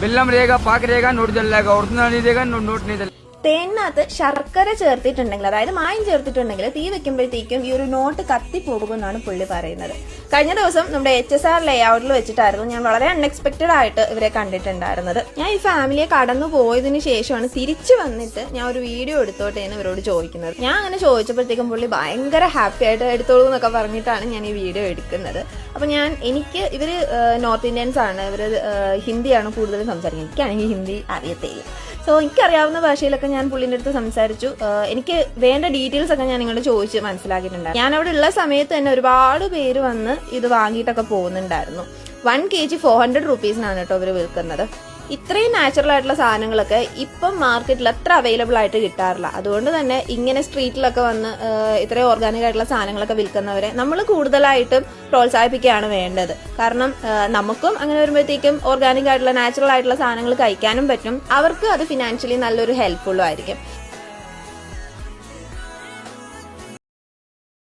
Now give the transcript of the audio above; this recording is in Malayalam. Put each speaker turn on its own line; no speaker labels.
ಬೆಲ್ಲಂ ರೇಗ ಪಾಕ್ ರೇಗ ನೋಡಿದಲ್ಲಾಗ ಒರಿಜಿನಲ್ ಇದೇಗ ನೋಡ್ತೀನಿ
തേനകത്ത് ശർക്കര ചേർത്തിട്ടുണ്ടെങ്കിൽ അതായത് മായം ചേർത്തിട്ടുണ്ടെങ്കിൽ തീ വെക്കുമ്പോഴത്തേക്കും ഈ ഒരു നോട്ട് കത്തി പോകുമെന്നാണ് പുള്ളി പറയുന്നത്. കഴിഞ്ഞ ദിവസം നമ്മുടെ എച്ച് എസ് ആർ ലേ ഔട്ടിൽ വെച്ചിട്ടായിരുന്നു ഞാൻ വളരെ അൺഎക്സ്പെക്റ്റഡ് ആയിട്ട് ഇവരെ കണ്ടിട്ടുണ്ടായിരുന്നത്. ഞാൻ ഈ ഫാമിലിയെ കടന്നു പോയതിന് ശേഷമാണ് തിരിച്ചു വന്നിട്ട് ഞാൻ ഒരു വീഡിയോ എടുത്തോട്ടേന്ന് ഇവരോട് ചോദിക്കുന്നത്. ഞാൻ അങ്ങനെ ചോദിച്ചപ്പോഴത്തേക്കും പുള്ളി ഭയങ്കര ഹാപ്പി ആയിട്ട് എടുത്തോളൂ എന്നൊക്കെ പറഞ്ഞിട്ടാണ് ഞാൻ ഈ വീഡിയോ എടുക്കുന്നത്. അപ്പം ഞാൻ എനിക്ക് ഇവർ നോർത്ത് ഇന്ത്യൻസ് ആണ് ഇവർ ഹിന്ദിയാണ് കൂടുതലും സംസാരിക്കുന്നത്. എനിക്കാണെങ്കിൽ ഹിന്ദി അറിയത്തേയില്ല സോ എനിക്കറിയാവുന്ന ഭാഷയിലൊക്കെ ഞാൻ പുള്ളിന്റെ അടുത്ത് സംസാരിച്ചു. എനിക്ക് വേണ്ട ഡീറ്റെയിൽസ് ഒക്കെ ഞാൻ നിങ്ങളോട് ചോദിച്ച് മനസ്സിലാക്കിയിട്ടുണ്ട് ഞാൻ അവിടെ ഉള്ള സമയത്ത് തന്നെ ഒരുപാട് പേര് വന്ന് ഇത് വാങ്ങിയിട്ടൊക്കെ പോകുന്നുണ്ടായിരുന്നു. One K G four hundred റുപ്പീസിനാണ് കേട്ടോ അവർ വിൽക്കുന്നത്. ഇത്രയും നാച്ചുറൽ ആയിട്ടുള്ള സാധനങ്ങളൊക്കെ ഇപ്പം മാർക്കറ്റിൽ അത്ര അവൈലബിൾ ആയിട്ട് കിട്ടാറില്ല. അതുകൊണ്ട് തന്നെ ഇങ്ങനെ സ്ട്രീറ്റിലൊക്കെ വന്ന് ഇത്രയും ഓർഗാനിക് ആയിട്ടുള്ള സാധനങ്ങളൊക്കെ വിൽക്കുന്നവരെ നമ്മൾ കൂടുതലായിട്ടും പ്രോത്സാഹിപ്പിക്കുകയാണ് വേണ്ടത്. കാരണം നമുക്കും അങ്ങനെ വരുമ്പോഴത്തേക്കും ഓർഗാനിക് ആയിട്ടുള്ള നാച്ചുറൽ ആയിട്ടുള്ള സാധനങ്ങൾ കഴിക്കാനും പറ്റും. അവർക്ക് അത് ഫിനാൻഷ്യലി നല്ലൊരു ഹെൽപ്ഫുള്ളും ആയിരിക്കും.